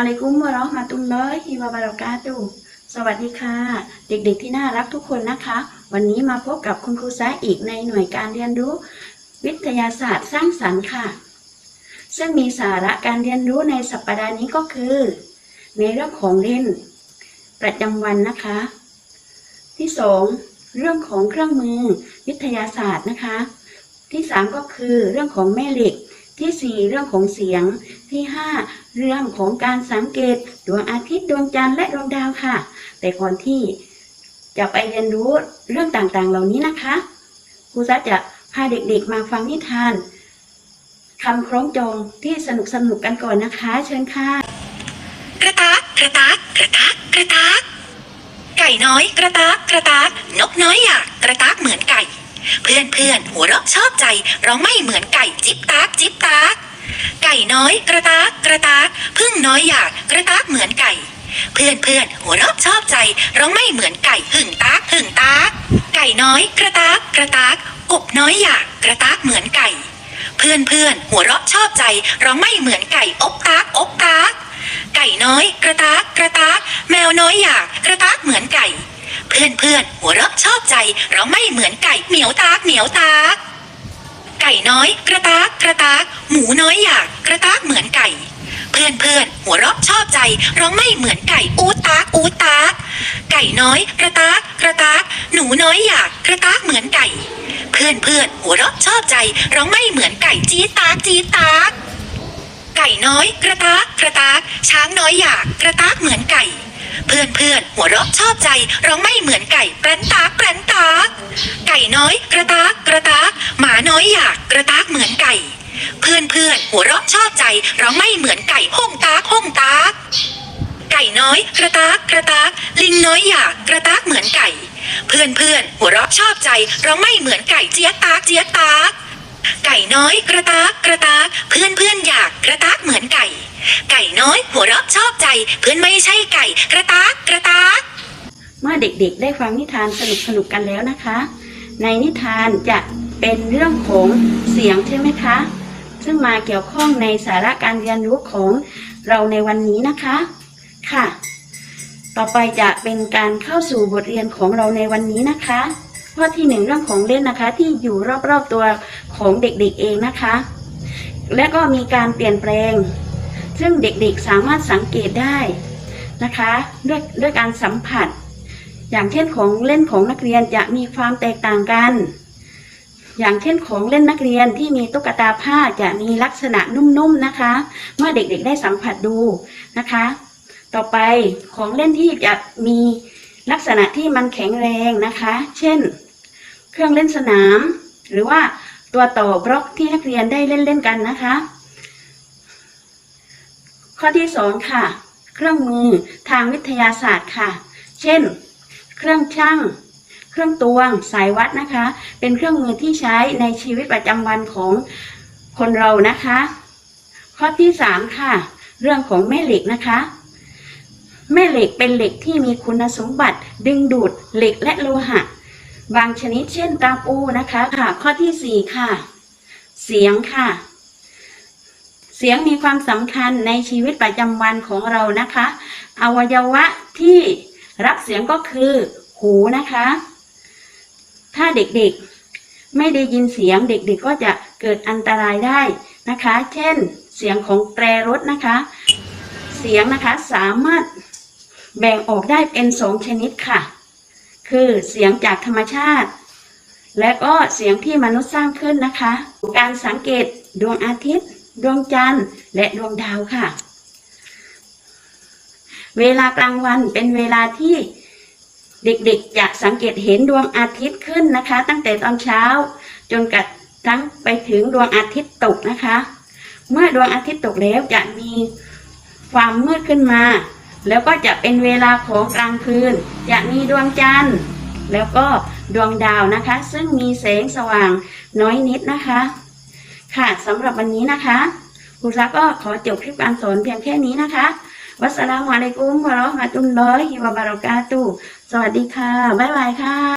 อะลัยกุมวะเราะห์มะตุลลอฮิวะบะเราะกาตุสวัสดีค่ะ เด็กๆที่น่ารักทุกคนนะคะ วันนี้มาพบกับคุณครูซ้าอีกในหน่วยการเรียนรู้ วิทยาศาสตร์สร้างสรรค์ค่ะ ซึ่งมีสาระการเรียนรู้ในสัปดาห์นี้ก็คือ ในเรื่องของเล่น ประจำวันนะคะ ที่สองเรื่องของเครื่องมือ วิทยาศาสตร์นะคะ ที่สามก็คือเรื่องของแม่เหล็กที่สี่เรื่องของเสียง ที่ห้าเรื่องของการสังเกตดวงอาทิตย์ดวงจันทร์และดวงดาวค่ะ แต่ก่อนที่จะไปเรียนรู้เรื่องต่างๆ เหล่านี้นะคะครูซะจะพาเด็กๆ มาฟังนิทานคำคล้องจองที่สนุกสนุกกันก่อนนะคะ เชิญค่ะ กระตากกระตากกระตากกระตากไก่น้อยกระตากกระตากนกน้อยอยากกระตากเหมือนไก่ เพื่อนเพื่อนหัวเราะชอบใจ เราไม่เหมือนไก่จิ๊บตากจิ๊บตาก ไก่น้อยกระตากกระตากพึ่งน้อยอยากกระตากเหมือนไก่ เพื่อนเพื่อนหัวเราะชอบใจเราไม่เหมือนไก่หึ่งตากหึ่งตากไก่น้อยกระตากกระตากกบน้อยอยากกระตากเหมือนไก่ เพื่อนเพื่อนหัวเราะชอบใจเราไม่เหมือนไก่อบตากอบตากไก่น้อยกระตากกระตากแมวน้อยอยากกระตากเหมือนไก่ เพื่อนเพื่อนหัวเราะชอบใจเราไม่เหมือนไก่เหมียวตากเหมียวตาก ไก่น้อย กระตากกระตากหมูน้อยอยาก กระตากเหมือนไก่ เพื่อนเพื่อนหัวเราะชอบใจเราไม่เหมือนไก่อูตากอูตากไก่น้อย กระตากกระตากหนูน้อยอยาก กระตากเหมือนไก่ เพื่อนเพื่อนหัวเราะชอบใจเราไม่เหมือนไก่จีตากจีตากไก่น้อย กระตากกระตากช้างน้อยอยาก กระตากเหมือนไก่ เพื่อนเพื่อนหัวเราะชอบใจเราไม่เหมือนไก่แปรนตากแปรนตากไก่น้อยกระตากกระตากหมาน้อยอยากกระตากเหมือนไก่ เพื่อนเพื่อนหัวเราะชอบใจเราไม่เหมือนไก่ห้องตากห้องตากไก่น้อยกระตากกระตากลิงน้อยอยากกระตากเหมือนไก่ เพื่อนเพื่อนหัวเราะชอบใจเราไม่เหมือนไก่เจี๊ยตากเจี๊ยตาก ไก่น้อยกระตากกระตากเพื่อนเพื่อนอยากกระตากเหมือนไก่ ไก่น้อยหัวเราะชอบใจ เพื่อนไม่ใช่ไก่ กระตากกระตากเมื่อเด็กๆ ได้ฟังนิทานสนุกๆกันแล้วนะคะ ในนิทานจะเป็นเรื่องของเสียงใช่ไหมคะ ซึ่งมาเกี่ยวข้องในสาระการเรียนรู้ของเราในวันนี้นะคะค่ะ ต่อไปจะเป็นการเข้าสู่บทเรียนของเราในวันนี้นะคะข้อที่หนึ่งเรื่องของเล่นนะคะ ที่อยู่รอบๆตัว ของเด็กๆเองนะคะ และก็มีการเปลี่ยนแปลง ซึ่งเด็กๆสามารถสังเกตได้นะคะ ด้วยด้วยการสัมผัส อย่างเช่นของเล่นของนักเรียนจะมีความแตกต่างกัน อย่างเช่นของเล่นนักเรียนที่มีตุ๊กตาผ้าจะมีลักษณะนุ่มๆนะคะ เมื่อเด็กๆได้สัมผัสดูนะคะ ต่อไปของเล่นที่จะมีลักษณะที่มันแข็งแรงนะคะ เช่น เครื่องเล่นสนาม หรือว่า ตัวต่อบล็อกที่นักเรียนได้เล่นๆกันนะคะ ข้อที่สองค่ะ เครื่องมือทางวิทยาศาสตร์ค่ะ เช่น เครื่องช่างเครื่องตวงสายวัดนะคะ เป็นเครื่องมือที่ใช้ในชีวิตประจำวันของคนเรานะคะ ข้อที่สามค่ะ เรื่องของแม่เหล็กนะคะแม่เหล็กเป็นเหล็กที่มีคุณสมบัติดึงดูดเหล็กและโลหะ บางชนิดเช่นตาปูนะคะค่ะ ข้อที่สี่ค่ะ เสียงค่ะ เสียงมีความสำคัญในชีวิตประจำวันของเรานะคะ อวัยวะที่รับเสียงก็คือหูนะคะ ถ้าเด็กๆไม่ได้ยินเสียงเด็กๆก็จะเกิดอันตรายได้นะคะ เช่น เสียงของแตรรถนะคะ เสียงนะคะสามารถแบ่งออกได้เป็นสองชนิดค่ะ คือเสียงจากธรรมชาติ และก็เสียงที่มนุษย์สร้างขึ้นนะคะ การสังเกตดวงอาทิตย์ ดวงจันทร์ และดวงดาวค่ะ เวลากลางวันเป็นเวลาที่เด็กๆจะสังเกตเห็นดวงอาทิตย์ขึ้นนะคะ ตั้งแต่ตอนเช้า จนกระทั่งไปถึงดวงอาทิตย์ตกนะคะ เมื่อดวงอาทิตย์ตกแล้วจะมีความมืดขึ้นมา แล้วก็จะเป็นเวลาของกลางคืน จะมีดวงจันทร์ แล้วก็ดวงดาวนะคะ ซึ่งมีแสงสว่างน้อยนิดนะคะ ค่ะสำหรับวันนี้นะคะครูรักก็ขอจบคลิปการสอนเพียงแค่นี้นะคะ วัสสลามุอะลัยกุมวะเราะห์มะตุลลอฮิวะบะเราะกาตุสวัสดีค่ะ บ๊ายบายค่ะ